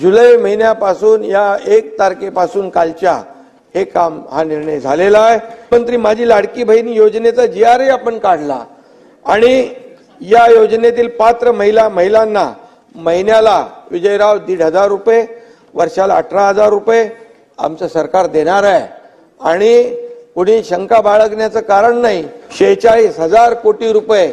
जुलै महिन्यापासून या एक तारखेपासून कालच्या हे काम हा निर्णय झालेला आहे. मंत्री माझी लाडकी बहीण योजनेचा जी आर आपण काढला आणि या योजनेतील पात्र महिला महिलांना महिन्याला विजयराव दीड हजार रुपये वर्षाला अठरा हजार रुपये आमचं सरकार देणार आहे. आणि कुणी शंका बाळगण्याचं कारण नाही शेहेचाळीस हजार कोटी रुपये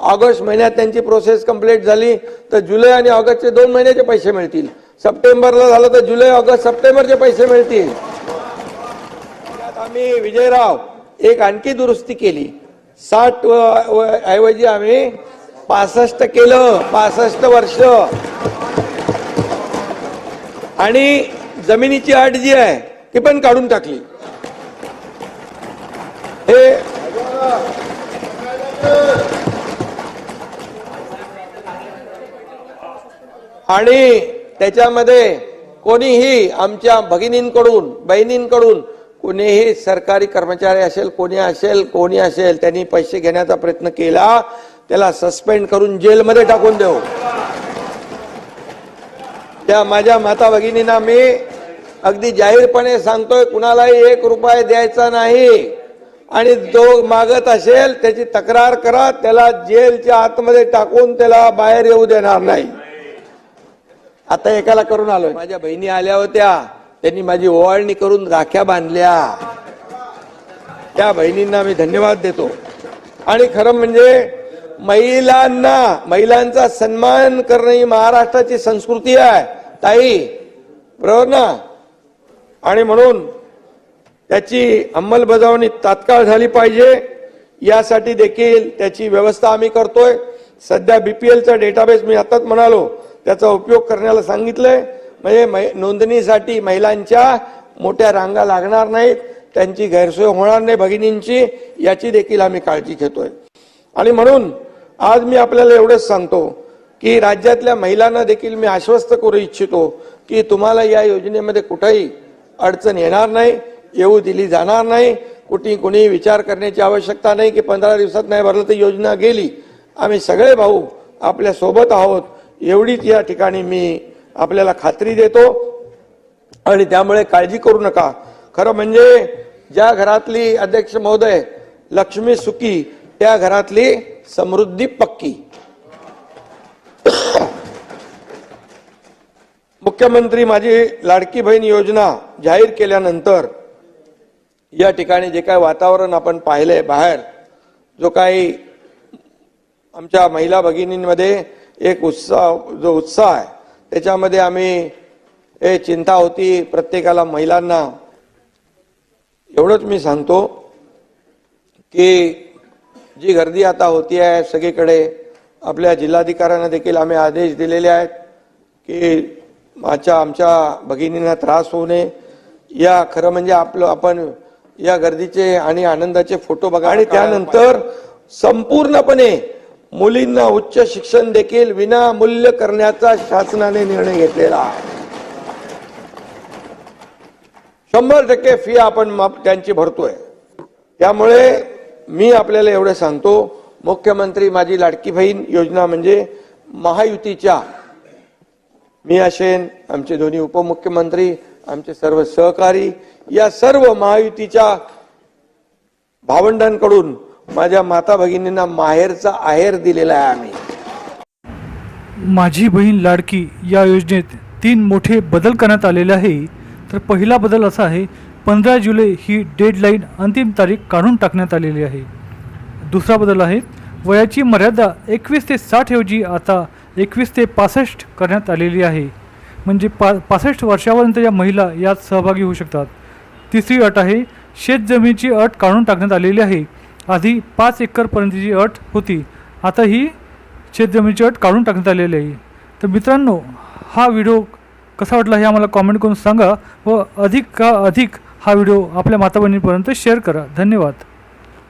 ऑगस्ट महिन्यात त्यांची प्रोसेस कंप्लीट झाली तर जुलै आणि ऑगस्टचे दोन महिन्याचे पैसे मिळतील. सप्टेंबरला झालं तर जुलै ऑगस्ट सप्टेंबरचे पैसे मिळतील. आम्ही विजयराव एक आणखी दुरुस्ती केली. साठ ऐवजी आम्ही पासष्ट केलं पासष्ट वर्ष. आणि जमिनीची अट जी आहे ती पण काढून टाकली. हे आणि त्याच्यामध्ये कोणीही आमच्या भगिनींकडून बहिणींकडून कोणीही सरकारी कर्मचारी असेल कोणी असेल कोणी असेल त्यांनी पैसे घेण्याचा प्रयत्न केला त्याला सस्पेंड करून जेलमध्ये टाकून देऊ. त्या माझ्या माता भगिनींना मी अगदी जाहीरपणे सांगतोय कुणालाही एक रुपये द्यायचा नाही. आणि जो मागत असेल त्याची तक्रार करा त्याला जेलच्या आतमध्ये टाकून त्याला बाहेर येऊ देणार नाही. आता एकाला करून आलोय. माझ्या बहिणी आल्या होत्या. त्यांनी माझी ओवाळणी करून राख्या बांधल्या. त्या बहिणींना मी धन्यवाद देतो. आणि खरं म्हणजे महिलांना महिलांचा सन्मान करणं ही महाराष्ट्राची संस्कृती आहे. ताई बरोबर ना? आणि म्हणून त्याची अंमलबजावणी तात्काळ झाली पाहिजे. यासाठी देखील त्याची व्यवस्था आम्ही करतोय. सध्या बीपीएलचा डेटाबेस मी आताच म्हणालो. त्याचा उपयोग करण्याला सांगितलंय. म्हणजे मै- नोंदणीसाठी महिलांच्या मोठ्या रांगा लागणार नाहीत. त्यांची गैरसोय होणार नाही भगिनींची याची देखील आम्ही काळजी घेतोय. आणि म्हणून आज मी आपल्याला एवढंच सांगतो की राज्यातल्या महिलांना देखील मी आश्वस्त करू इच्छितो की तुम्हाला या योजनेमध्ये कुठेही अडचण येणार नाही येऊ दिली जाणार नाही. कुठे कुणी विचार करण्याची आवश्यकता नाही की पंधरा दिवसात नाही भरलं तर योजना गेली. आम्ही सगळे भाऊ आपल्यासोबत आहोत. एवढीच या ठिकाणी मी आपल्याला खात्री देतो आणि त्यामुळे काळजी करू नका. खरं म्हणजे ज्या घरातली अध्यक्ष महोदय लक्ष्मी सुखी त्या घरातली समृद्धी पक्की. मुख्यमंत्री माझी लाडकी बहीण योजना जाहीर केल्यानंतर या ठिकाणी जे काय वातावरण आपण पाहिलंय बाहेर जो काही आमच्या महिला भगिनींमध्ये एक उत्साह जो उत्साह आहे. त्याच्यामध्ये आम्ही हे चिंता होती प्रत्येकाला महिलांना. एवढंच मी सांगतो की जी गर्दी आता होती आहे सगळीकडे आपल्या जिल्हाधिकाऱ्यांना देखील आम्ही आदेश दिलेले आहेत की माझ्या आमच्या भगिनींना त्रास होऊ नये. या खरं म्हणजे आपलं आपण या गर्दीचे आणि आनंदाचे फोटो बघा आणि त्यानंतर संपूर्णपणे मुलींना उच्च शिक्षण देखील विनामूल्य करण्याचा शासनाने निर्णय घेतलेला आहे. शंभर टक्के फी आपण त्यांची भरतोय. त्यामुळे मी आपल्याला एवढं सांगतो मुख्यमंत्री माझी लाडकी बहीण योजना म्हणजे महायुतीच्या मी असेन आमचे दोन्ही उपमुख्यमंत्री आमचे सर्व सहकारी या सर्व महायुतीच्या भावंडांकडून माझ्या माता भगिनींना माहेरचा आहेर दिलेला आहे आम्ही. माझी बहीण लाडकी या योजनेत तीन मोठे बदल करण्यात आलेले आहे. तर पहिला बदल असा आहे पंधरा जुलै ही डेडलाईन अंतिम तारीख काढून टाकण्यात आलेली आहे. दुसरा बदल आहे वयाची मर्यादा एकवीस ते साठ ऐवजी आता एकवीस ते पासष्ट करण्यात आलेली आहे. म्हणजे पा पासष्ट वर्षापर्यंत या महिला यात सहभागी होऊ शकतात. तिसरी अट आहे शेतजमिनीची अट काढून टाकण्यात आलेली आहे. आधी पाच एकरपर्यंतची अट होती आता ही शेतजमिनीची अट काढून टाकण्यात आलेली आहे. तर मित्रांनो हा व्हिडिओ कसा वाटला हे आम्हाला कॉमेंट करून सांगा व अधिक का अधिक हा व्हिडिओ आपल्या माता बहिणीपर्यंत शेअर करा. धन्यवाद.